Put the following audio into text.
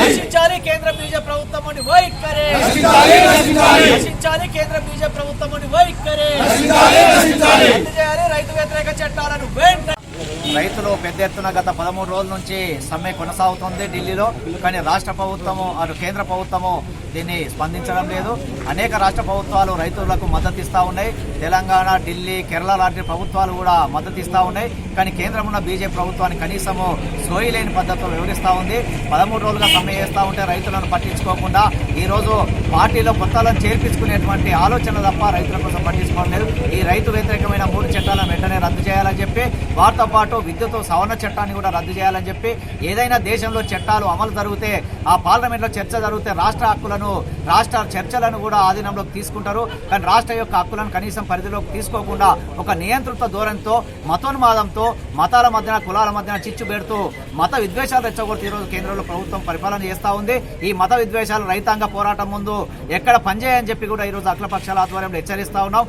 నశించాలి కేంద్ర బీజేపీ ప్రభుత్వం అని వైఖరే నశించాలి కేంద్ర బీజేపీ ప్రభుత్వం అని వైఖరే రద్దు చేయాలి రైతు వ్యతిరేక చట్టాలను రైతులు పెద్ద ఎత్తున గత పదమూడు రోజుల నుంచి సమ్మె కొనసాగుతుంది ఢిల్లీలో. కానీ రాష్ట్ర ప్రభుత్వము అటు కేంద్ర ప్రభుత్వము దీన్ని స్పందించడం లేదు. అనేక రాష్ట్ర ప్రభుత్వాలు రైతులకు మద్దతు ఇస్తూ ఉన్నాయి. తెలంగాణ ఢిల్లీ కేరళ లాంటి ప్రభుత్వాలు కూడా మద్దతు ఇస్తూ ఉన్నాయి. కానీ కేంద్రం ఉన్న బీజేపీ ప్రభుత్వాన్ని కనీసము సోయి లేని పద్ధతిలో వివరిస్తూ ఉంది. పదమూడు రోజులుగా సమ్మె చేస్తా ఉంటే రైతులను పట్టించుకోకుండా ఈ రోజు పార్టీలో కొత్తలను చేర్పించుకునేటువంటి ఆలోచన తప్ప రైతుల కోసం పట్టించుకోవడం లేదు. ఈ రైతు వ్యతిరేకమైన మూడు చట్టాలను చేయాలని చెప్పి వారితో పాటు విద్యుత్ సవరణ చట్టాన్ని కూడా రద్దు చేయాలని చెప్పి ఏదైనా దేశంలో చట్టాలు అమలు జరిగితే ఆ పార్లమెంట్లో చర్చ జరిగితే రాష్ట్ర హక్కులను రాష్ట్ర చర్చలను కూడా ఆధీనంలోకి తీసుకుంటారు. కానీ రాష్ట్ర యొక్క హక్కులను కనీసం పరిధిలోకి తీసుకోకుండా ఒక నియంత్రిత ధోరణితో మతోన్మాదంతో మతాల మధ్యన కులాల మధ్యన చిచ్చు పెడుతూ మత విద్వేషాలు రెచ్చగొడుతూ ఈరోజు కేంద్రంలో ప్రభుత్వం పరిపాలన చేస్తూ ఉంది. ఈ మత విద్వేషాలు రైతాంగ పోరాటం ముందు ఎక్కడ పనిచేయని చెప్పి కూడా ఈరోజు అఖిల పక్షాల ఆధ్వర్యంలో హెచ్చరిస్తా ఉన్నాం.